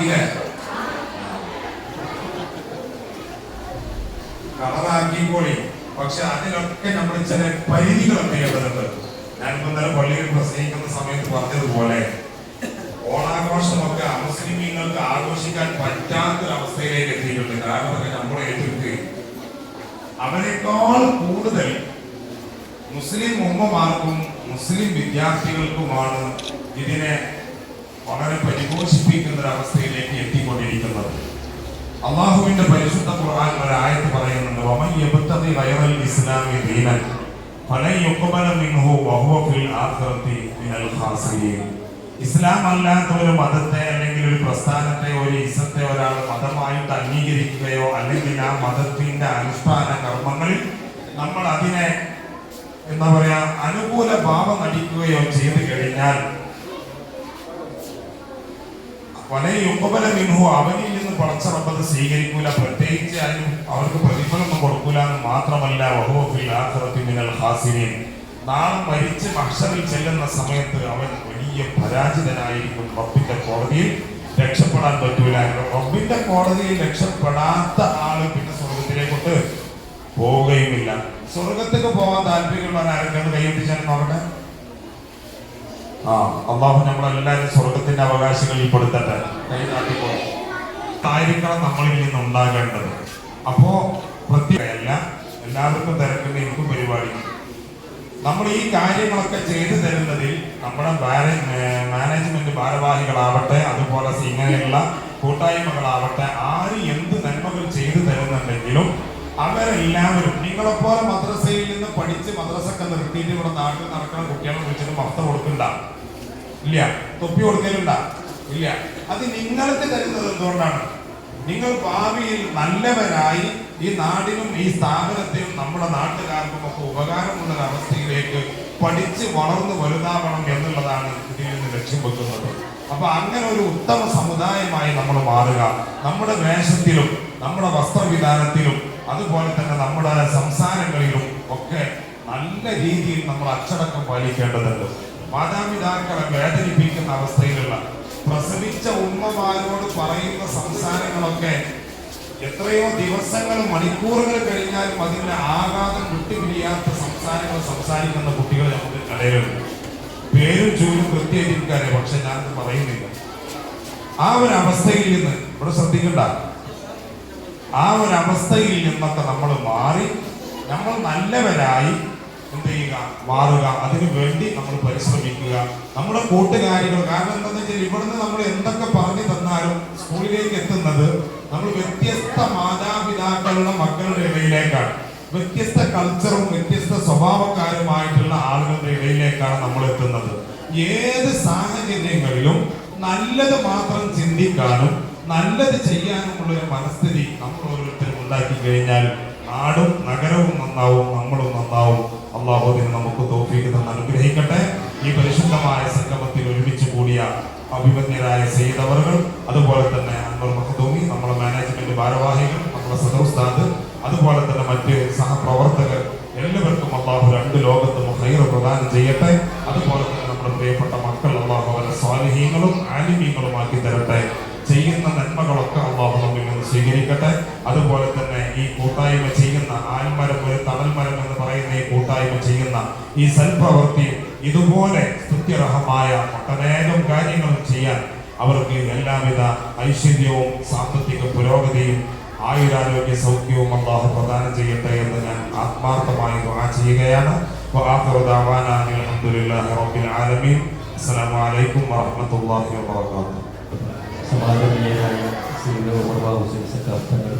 കളറാക്കിയില്ലേ കളറാക്കിക്കോളി പക്ഷെ അതിലൊക്കെ നമ്മൾ ചില പരിധികളൊക്കെ ചെയ്യേണ്ടതുണ്ട് ഞാനിപ്പോ ഇന്നലെ പള്ളിയിൽ പ്രസംഗിക്കുന്ന സമയത്ത് പറഞ്ഞതുപോലെ ഓണാഘോഷമൊക്കെ അമുസ്ലിമീങ്ങൾക്ക് ആഘോഷിക്കാൻ പറ്റാത്തൊരവസ്ഥയിലേക്ക് എത്തിയിട്ടുണ്ട്. കാരണം അതൊക്കെ നമ്മൾ ഏറ്റെടുക്കുകയും അവരെക്കാൾ കൂടുതൽ മുസ്ലിം ഉമ്മമാർക്കും മുസ്ലിം വിദ്യാർത്ഥികൾക്കുമാണ് ഇതിനെ വളരെ പരിഘോഷിപ്പിക്കുന്ന ഒരു അവസ്ഥയിലേക്ക് എത്തിക്കൊണ്ടിരിക്കുന്നത്. അള്ളാഹുവിന്റെ പരിശുദ്ധ ഖുർആൻ ഒരു ആയത്ത് പറയുന്നുണ്ട് ഇസ്ലാമി ദീനൻ മിൻഹു ഇസ്ലാം അല്ലാത്ത ഒരു മതത്തെ അല്ലെങ്കിൽ ഒരു പ്രസ്ഥാനത്തെ ഒരു ഇസത്തെ ഒരാൾ മതമായിട്ട് അംഗീകരിക്കുകയോ അല്ലെങ്കിൽ ആ മതത്തിന്റെ അനുഷ്ഠാന കർമ്മങ്ങളിൽ നമ്മൾ അതിനെ എന്താ പറയാ അനുകൂല ഭാവം നടിക്കുകയോ ചെയ്തു കഴിഞ്ഞാൽ യുഗബല മിൻഹു അവനിൽ നിന്ന് പടച്ച സ്വീകരിക്കൂല. പ്രത്യേകിച്ച് അതിന് അവർക്ക് പ്രതിഫലമൊന്നും കൊടുക്കൂല എന്ന് മാത്രമല്ല വഹുവഫിൽ മിനൽ നാളെ മരിച്ച് മഹ്ശറിൽ ചെല്ലുന്ന സമയത്ത് അവൻ വലിയ പരാജിതനായിരിക്കും റബ്ബിന്റെ കോടതിയിൽ രക്ഷപ്പെടാൻ പറ്റൂല റബ്ബിന്റെ കോടതിയിൽ രക്ഷപ്പെടാത്ത ആൾ പിന്നെ സ്വർഗത്തിലേക്കോട്ട് പോവുകയുമില്ല. സ്വർഗത്തേക്ക് പോകാൻ താല്പര്യമുള്ള ആരെങ്കിലും കൈയൊട്ടിച്ചാൽ നോക്കട്ടെ ആ അള്ളാഹു നമ്മളെല്ലാരും സ്വർഗത്തിന്റെ അവകാശങ്ങളിൽ പെടുത്തട്ടെ. കൈ നാട്ടിക്കോ നമ്മളിൽ നിന്ന് ഉണ്ടാകേണ്ടത്. അപ്പോ പ്രത്യേകമല്ല എല്ലാവർക്കും തിരക്കുന്ന എനിക്കും പരിപാടി? നമ്മൾ ഈ കാര്യങ്ങളൊക്കെ ചെയ്തു തരുന്നതിൽ നമ്മുടെ മാനേജ്മെന്റ് ഭാരവാഹികളാവട്ടെ അതുപോലെ ഇങ്ങനെയുള്ള കൂട്ടായ്മകളാവട്ടെ ആര് എന്ത് നന്മകൾ ചെയ്തു തരുന്നുണ്ടെങ്കിലും അവരെല്ലാവരും നിങ്ങളെപ്പോലെ മദ്രസയിൽ നിന്ന് പഠിച്ച് മദ്രസൊക്കെ നിർത്തിയിട്ട് ഇവിടെ നാട്ടിൽ നടക്കുന്ന കുട്ടികളെ വിളിച്ചിട്ട് മഫ്ത കൊടുക്കണ്ട ഇല്ല. തൊപ്പി കൊടുക്കലുണ്ട? ഇല്ല. അത് നിങ്ങൾക്ക് തരുന്നത് എന്തുകൊണ്ടാണ്? നിങ്ങൾ ഭാവിയിൽ നല്ലവരായി ഈ നാടിനും ഈ സ്ഥാപനത്തിനും നമ്മുടെ നാട്ടുകാർക്കും ഒക്കെ ഉപകാരമുള്ള അവസ്ഥയിലേക്ക് പഠിച്ച് വളർന്നു വലുതാവണം എന്നുള്ളതാണ് ഇതിൽ നിന്ന് ലക്ഷ്യം വെക്കുന്നത്. അപ്പൊ അങ്ങനെ ഒരു ഉത്തമ സമുദായമായി നമ്മൾ മാറുക. നമ്മുടെ വേഷത്തിലും നമ്മുടെ വസ്ത്രവിധാനത്തിലും അതുപോലെ തന്നെ നമ്മുടെ സംസാരങ്ങളിലും ഒക്കെ നല്ല രീതിയിൽ നമ്മൾ അച്ചടക്കം പാലിക്കേണ്ടതുണ്ട്. മാതാപിതാക്കളെ വേദനിപ്പിക്കുന്ന അവസ്ഥയിലുള്ള പ്രസവിച്ച ഉമ്മമാരോട് പറയുന്ന സംസാരങ്ങളൊക്കെ എത്രയോ ദിവസങ്ങൾ മണിക്കൂറുകൾ കഴിഞ്ഞാലും അതിന്റെ ആഘാതം വിട്ടുപിരിയാത്ത സംസാരങ്ങൾ സംസാരിക്കുന്ന കുട്ടികൾ നമുക്ക് കടയിലുണ്ട്. പേരും ചൂരും കൃത്യമായിട്ട് പക്ഷെ ഞാനത് പറയുന്നില്ല. ആ ഒരു അവസ്ഥയിൽ നിന്ന് ഇവിടെ ശ്രദ്ധിക്കണ്ട. ആ ഒരു അവസ്ഥയിൽ നിന്നൊക്കെ നമ്മൾ മാറി നമ്മൾ നല്ലവരായി എന്ത് ചെയ്യുക മാറുക അതിനു വേണ്ടി നമ്മൾ പരിശ്രമിക്കുക. നമ്മുടെ കൂട്ടുകാരികൾ കാരണം എന്താണെന്ന് വെച്ചാൽ ഇവിടുന്ന് നമ്മൾ എന്തൊക്കെ പറഞ്ഞു തന്നാലും സ്കൂളിലേക്ക് എത്തുന്നത് നമ്മൾ വ്യത്യസ്ത മാതാപിതാക്കളുടെ മക്കളുടെ ഇടയിലേക്കാണ്. വ്യത്യസ്ത കൾച്ചറും വ്യത്യസ്ത സ്വഭാവക്കാരുമായിട്ടുള്ള ആളുകളുടെ ഇടയിലേക്കാണ് നമ്മൾ എത്തുന്നത്. ഏത് സാഹചര്യങ്ങളിലും നല്ലത് മാത്രം ചിന്തിക്കാനും നല്ലത് ചെയ്യാനുമുള്ള ഒരു മനസ്ഥിതി നമ്മൾ ഓരോരുത്തരും ഉണ്ടാക്കി കഴിഞ്ഞാൽ നാടും നഗരവും നന്നാവും നമ്മളും നന്നാവും. അള്ളാഹുദിന് നമുക്ക് തോഫീക്ക് അനുഗ്രഹിക്കട്ടെ. ഈ പരിശുദ്ധമായ സംഗമത്തിൽ ഒരുമിച്ച് കൂടിയ അഭിമന്യരായ സെയ്തവറുകൾ അതുപോലെ തന്നെ അൻവർ മഹദൂമി നമ്മുടെ മാനേജ്മെന്റ് ഭാരവാഹികൾ നമ്മുടെ സദോസ്താദ് അതുപോലെ തന്നെ മറ്റ് സഹപ്രവർത്തകർ എല്ലാവർക്കും അള്ളാഹു രണ്ട് ലോകത്തും ഹൈർ പ്രദാനം ചെയ്യട്ടെ. അതുപോലെ തന്നെ നമ്മുടെ പ്രിയപ്പെട്ട മക്കൾ അള്ളാഹു അവരെ സ്വാലിഹീങ്ങളും ആലിമീങ്ങളുമാക്കി തരട്ടെ ചെയ്യുന്ന നന്മകളൊക്കെ അള്ളാഹു നമ്മിൽ നിന്ന് സ്വീകരിക്കട്ടെ. അതുപോലെ തന്നെ ഈ കൂട്ടായ്മ ചെയ്യുന്ന ആൽമരം ഒരു തണൽമരം എന്ന് പറയുന്ന ഈ കൂട്ടായ്മ ചെയ്യുന്ന ഈ സൽപ്രവൃത്തി ഇതുപോലെ സ്തുത്യർഹമായ ഒട്ടനേകം കാര്യങ്ങൾ ചെയ്യാൻ അവർക്ക് എല്ലാവിധ ഐശ്വര്യവും സാമ്പത്തിക പുരോഗതിയും ആയുരാരോഗ്യ സൗഖ്യവും അള്ളാഹു പ്രദാനം ചെയ്യട്ടെ എന്ന് ഞാൻ ആത്മാർത്ഥമായി ദുആ ചെയ്യുകയാണ്. റബ്ബിൽ ആലമീൻ. അസ്സലാമു അലൈക്കും വറഹ്മത്തുള്ളാഹി വബറകാതുഹു. ശ്രീ ഹുസൈൻ സക്കാഫങ്ങൾ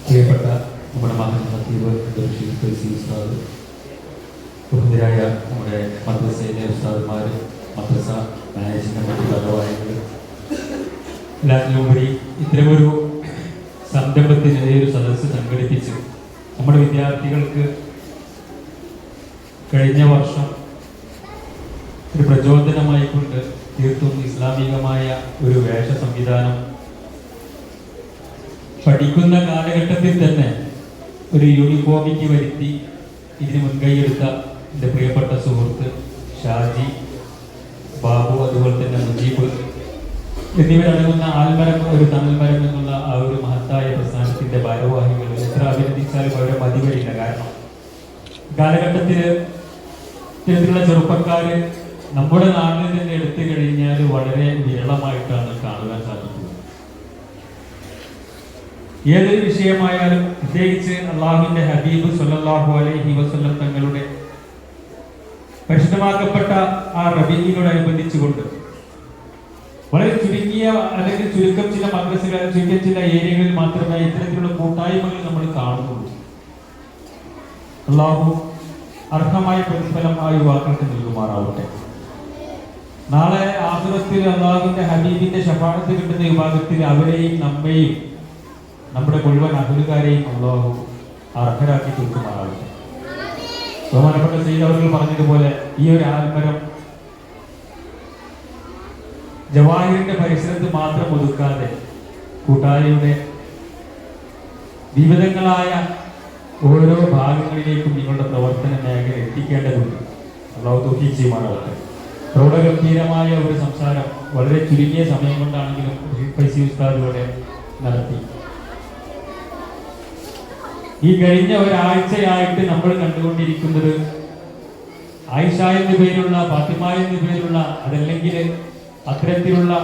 പ്രിയപ്പെട്ട നമ്മുടെ മകൻ ഹത്തീബ് ദർശി ഫൈസി ഉസ്താദ് നമ്മുടെ മദ്രസയിലെ ഉസ്താദുമാർ മദ്രസ മാനേജ്മെന്റ് കമ്മിറ്റി ഭാരവാഹികൾ എല്ലാത്തിലുപരി ഇത്തരമൊരു സംരംഭത്തിനെതിരെ ഒരു സദസ്സ് സംഘടിപ്പിച്ചു നമ്മുടെ വിദ്യാർത്ഥികൾക്ക് കഴിഞ്ഞ വർഷം ഒരു പ്രചോദനമായിക്കൊണ്ട് തീർത്തും ഇസ്ലാമികമായ ഒരു വേഷ സംവിധാനം പഠിക്കുന്ന കാലഘട്ടത്തിൽ തന്നെ ഒരു യൂണിഫോമിക്ക് വരുത്തി ഇതിന് മുൻകൈയെടുത്ത എന്റെ പ്രിയപ്പെട്ട സുഹൃത്ത് ഷാജി ബാബു അതുപോലെ തന്നെ മുജീബ് എന്നിവരടങ്ങുന്ന ആൽമരം ഒരു തണൽമരം എന്നുള്ള ആ ഒരു മഹത്തായ പ്രസ്ഥാനത്തിന്റെ ഭാരവാഹികൾ എത്ര അഭിനന്ദിച്ചാലും അവരെ മതി വരില്ല കാരണം കാലഘട്ടത്തിൽ ഇത്തരത്തിലുള്ള ചെറുപ്പക്കാര് നമ്മുടെ നാട്ടിൽ നിന്ന് എടുത്തു കഴിഞ്ഞാൽ വളരെ വിരളമായിട്ടാണ് കാണുവാൻ സാധിക്കുന്നത്. ഏതൊരു വിഷയമായാലും പ്രത്യേകിച്ച് അള്ളാഹുവിന്റെ ഹബീബ് സല്ലാഹു അലൈഹി വസല്ലം തങ്ങളുടെ പരിശുദ്ധമാക്കപ്പെട്ട ആ റബീനോടനുബന്ധിച്ചുകൊണ്ട് വളരെ ചുരുങ്ങിയ അല്ലെങ്കിൽ ചുരുക്കം ചില മദ്രസകൾ ചുരുക്കം ചില ഏരിയകളിൽ മാത്രമേ ഇത്തരത്തിലുള്ള കൂട്ടായ്മകൾ നമ്മൾ കാണുന്നുള്ളൂ. അള്ളാഹു അർഹമായ പ്രതിഫലം ആ യുവാക്കൾക്ക് നൽകുമാറാവട്ടെ. നാളെ ആസുരത്തിൽ അള്ളാഹുവിന്റെ ഹബീബിന്റെ ശഫാഴത്ത് കിട്ടുന്ന വിഭാഗത്തിൽ അവരെയും നമ്മെയും നമ്മുടെ മുഴുവൻ അഹുലുകാരെയും അള്ളാഹു അർഹരാക്കി തീർക്കുമാറാകട്ടെ ബഹുമാനപ്പെട്ട ചെയ്തവർക്ക് പറഞ്ഞതുപോലെ ഈ ഒരു ആൽമരം ജവാഹിറിന്റെ പരിസരത്ത് മാത്രം ഒതുക്കാതെ കൂട്ടാളിയുടെ വിവിധങ്ങളായ ഓരോ ഭാഗങ്ങളിലേക്കും നിങ്ങളുടെ പ്രവർത്തന മേഖല എത്തിക്കേണ്ടതുണ്ട്. അള്ളാഹു തോഫീ ചെയ്യുമാറാകട്ടെ. പ്രൗഢഗംഭീരമായ ഒരു സംസാരം വളരെ ചുരുങ്ങിയ സമയം കൊണ്ടാണെങ്കിലും നടത്തി. ഈ കഴിഞ്ഞ ഒരാഴ്ചയായിട്ട് നമ്മൾ കണ്ടുകൊണ്ടിരിക്കുന്നത് ആയിഷ എന്ന പേരുള്ള ഫാത്തിമ എന്ന പേരുള്ള അതല്ലെങ്കിൽ അത്തരത്തിലുള്ള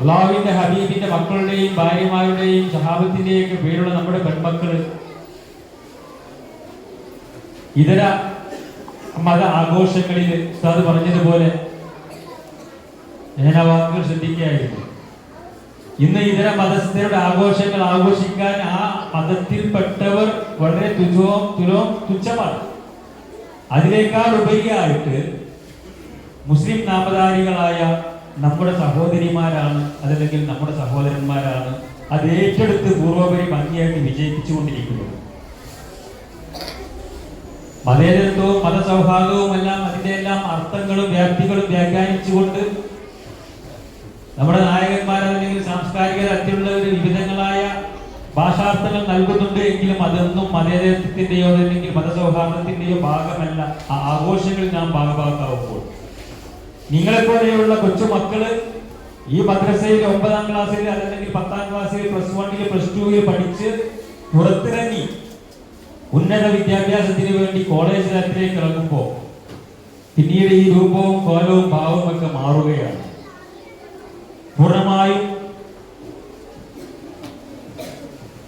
അള്ളാഹുവിന്റെ ഹബീബിന്റെ മക്കളുടെയും ഭാര്യമാരുടെയും സഹാബത്തിന്റെയും ഒക്കെ പേരുള്ള നമ്മുടെ പെൺമക്കൾ ഇതര മത ആഘോഷങ്ങളിൽ ഉസ്താദ് പറഞ്ഞതുപോലെ ഞാൻ ആ വാക്കുകൾ ശ്രദ്ധിക്കുകയായിരുന്നു. ഇന്ന് ഇതര മതസ്ഥരുടെ ആഘോഷങ്ങൾ ആഘോഷിക്കാൻ ആ മതത്തിൽപ്പെട്ടവർ വളരെ തുച്ഛവും തുലവും തുച്ഛമാണ്. അതിനേക്കാൾ ഉപരിയായിട്ട് മുസ്ലിം നാമധാരികളായ നമ്മുടെ സഹോദരിമാരാണ് അതല്ലെങ്കിൽ നമ്മുടെ സഹോദരന്മാരാണ് അത് ഏറ്റെടുത്ത് പൂർവപരി ഭംഗിയായിട്ട് വിജയിപ്പിച്ചുകൊണ്ടിരിക്കുന്നത്. മതേതരത്വവും മതസൗഹാർദ്ദവും എല്ലാം അതിന്റെ എല്ലാം അർത്ഥങ്ങളും വ്യാപ്തികളും വ്യാഖ്യാനിച്ചുകൊണ്ട് നമ്മുടെ ഭാഷാർത്ഥങ്ങൾ നൽകുന്നുണ്ട് എങ്കിലും അതൊന്നും മതേതരത്വത്തിന്റെയോ അല്ലെങ്കിൽ മതസൗഹാർദ്ദത്തിന്റെയോ ഭാഗമല്ല. ആ ആഘോഷങ്ങളിൽ നാം ഭാഗഭാഗത്താവുമ്പോൾ നിങ്ങളെപ്പോലെയുള്ള കൊച്ചു മക്കൾ ഈ മദ്രസയിൽ ഒമ്പതാം ക്ലാസ്സിൽ അല്ലെങ്കിൽ പത്താം ക്ലാസ്സിൽ പ്ലസ് വണ്ണിൽ പ്ലസ് ടുവിൽ പഠിച്ച് പുറത്തിറങ്ങി ഉന്നത വിദ്യാഭ്യാസത്തിന് വേണ്ടി കോളേജ് തലത്തിലേക്ക് ഇറങ്ങുമ്പോൾ പിന്നീട് ഈ രൂപവും കോലവും ഭാവവും ഒക്കെ മാറുകയാണ്. പൂർണമായും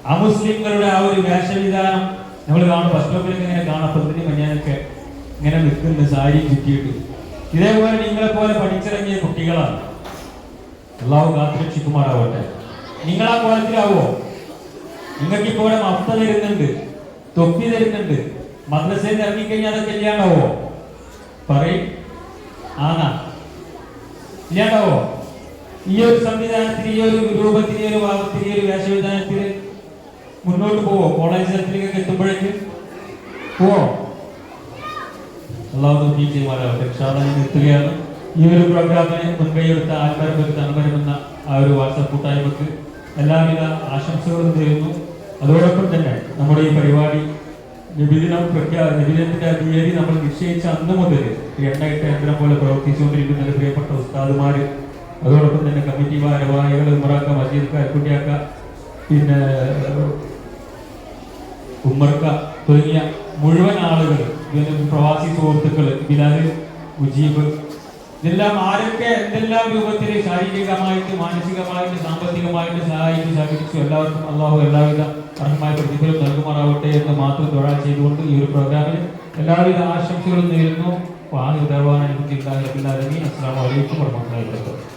അമുസ്ലിങ്ങളുടെ ആ ഒരു വേഷവിധാനം നമ്മൾ കാണും. ബസ് സ്റ്റോപ്പിൽ ഇങ്ങനെ കാണാം. പത്തിന് മഞ്ഞാനൊക്കെ ഇങ്ങനെ നിൽക്കുന്ന സാരി ചുറ്റിയിട്ട്. ഇതേപോലെ നിങ്ങളെ പോലെ പഠിച്ചിറങ്ങിയ കുട്ടികളാണ്. എല്ലാവരും കാത്തുരക്ഷിക്കുമാറാവട്ടെ. നിങ്ങൾ ആ കോലത്തിലാവോ നിങ്ങൾക്ക് ഇപ്പോൾ മഫ്ത തരുന്നുണ്ട് തൊപ്പി തരുന്നുണ്ട്. മദ്രസയിൽ നിന്ന് ഇറങ്ങിക്കഴിഞ്ഞാൽ അതൊക്കെ ഇല്ലാണ്ടാവോ? പറയും. ആണാ ഇല്ലാണ്ടാവോ? ഈ ഒരു സംവിധാനത്തിന് ഈ ഒരു രൂപത്തിന് ഈ ഒരു ഭാവത്തിന് ഈ ഒരു വേഷവിധാനത്തിന് മുന്നോട്ട് പോവോ? കോളേജ് സർട്ടിഫിക്കറ്റ് എത്തുമ്പോഴേക്കും? പോവോ? അള്ളാഹു തോന്നി ചെയ്യുമാറാവട്ടെ എത്തുകയാണ്. ഈ ഒരു പ്രോഗ്രാമിന് മുൻകൈയെടുത്ത ആൽമരമെടുത്ത് അണുമരമെന്ന ആ ഒരു വാട്സപ്പ് കൂട്ടായ്മക്ക് എല്ലാവിധ ആശംസകളും നേരുന്നു. അതോടൊപ്പം തന്നെ നമ്മുടെ ഈ പരിപാടി നിബിദിനം പ്രഖ്യാ നിബിദിനത്തിന്റെ തീയതി നമ്മൾ നിശ്ചയിച്ച അന്ന് മുതൽ എണ്ണയിട്ട് യന്ത്രം പോലെ പ്രവർത്തിച്ചുകൊണ്ടിരിക്കുന്ന പ്രിയപ്പെട്ട ഉസ്താദുമാർ അതോടൊപ്പം തന്നെ കമ്മിറ്റി ഭാരവാഹികൾ ഉമറാക്ക മജീദ് അൽക്കുട്ടിയാക്ക പിന്നെ ഉമ്മർക്ക തുടങ്ങിയ മുഴുവൻ ആളുകൾ പ്രവാസി സുഹൃത്തുക്കൾ ബിലാൽ മുജീബ് ഇതെല്ലാം ആരൊക്കെ എന്തെല്ലാം രൂപത്തിൽ ശാരീരികമായിട്ട് മാനസികമായിട്ട് സാമ്പത്തികമായിട്ട് സഹായിച്ച് സഹകരിച്ചു എല്ലാവർക്കും അള്ളാഹു എല്ലാവിധ അർഹമായ പ്രതിഫലം നൽകുമാറാവട്ടെ എന്ന് മാത്രം തൊഴ ചെയ്തുകൊണ്ട് ഈ ഒരു പ്രോഗ്രാമിൽ എല്ലാവിധ ആശംസകളും നേരുന്നു. വാഹന അസ്സാം വലൈക്കും വാബറകാതുഹു.